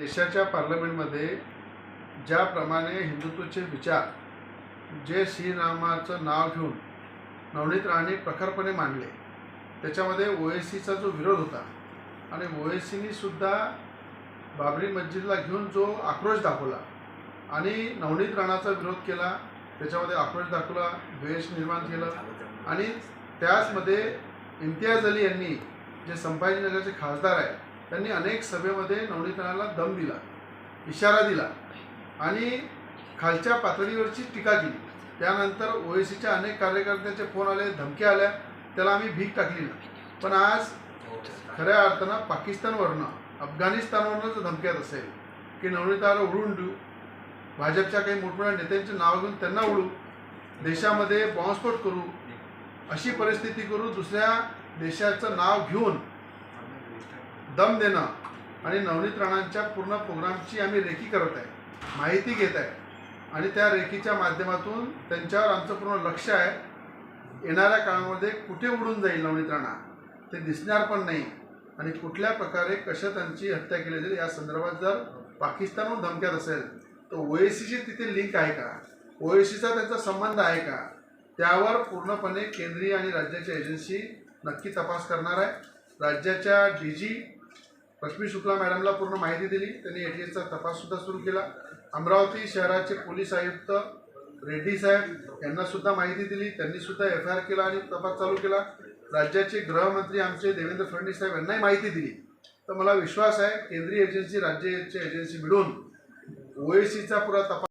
देशाच्या पार्लमेंटमध्ये ज्याप्रमाणे हिंदुत्वचे विचार जे श्रीरामाचं नाव घेऊन नवनीत राणे प्रखरपणे मांडले त्याच्यामध्ये ओ एस सीचा जो विरोध होता आणि ओ एस बाबरी मस्जिदला घेऊन जो आक्रोश दाखवला आणि नवनीत राणाचा विरोध केला त्याच्यामध्ये आक्रोश दाखवला द्वेष निर्माण केलं आणि त्याचमध्ये इम्तियाज अली यांनी जे संभाजीनगरचे खासदार आहे त्यांनी अनेक सभेमध्ये नवनीकरणाला दम दिला इशारा दिला आणि खालच्या पातळीवरची टीका केली. त्यानंतर ओएसीच्या अनेक कार्यकर्त्यांचे फोन आले धमक्या आल्या त्याला आम्ही भीक टाकली ना. पण आज खऱ्या अर्थानं पाकिस्तानवरनं अफगाणिस्तानवरनं जर धमक्यात असेल की नवनीताला उडून देऊ भाजपच्या काही मोठमोठ्या नेत्यांचे नाव घेऊन त्यांना उडू देशामध्ये बॉम्बस्फोट करू अशी परिस्थिती करू दुसऱ्या देशाचं नाव घेऊन दम देणं आणि नवनीत राणांच्या पूर्ण प्रोग्रामची आम्ही रेकी करत आहे माहिती घेत आहे. आणि त्या रेखीच्या माध्यमातून त्यांच्यावर आमचं पूर्ण लक्ष आहे. येणाऱ्या काळामध्ये कुठे उडून जाईल नवनीत राणा? ते दिसणार पण नाही. आणि कुठल्या प्रकारे कशा त्यांची हत्या केली जाईल या संदर्भात जर पाकिस्तानहून धमक्यात असेल तर ओएसीची तिथे लिंक आहे का? ओएसीचा त्यांचा संबंध आहे का? त्यावर पूर्णपणे केंद्रीय आणि राज्याच्या एजन्सी नक्की तपास करणार आहे. राज्याच्या डी जी रश्मी शुक्ला मॅडमला पूर्ण माहिती दिली. त्यांनी एटीएसचा तपाससुद्धा सुरू केला. अमरावती शहराचे पोलीस आयुक्त रेड्डी साहेब यांनासुद्धा माहिती दिली. त्यांनीसुद्धा एफ आय आर केला आणि तपास चालू केला. राज्याचे गृहमंत्री आमचे देवेंद्र फडणवीस साहेब यांनाही माहिती दिली. तर मला विश्वास आहे केंद्रीय एजन्सी राज्याची एजन्सी मिळून ओएसीचा पुरा तपास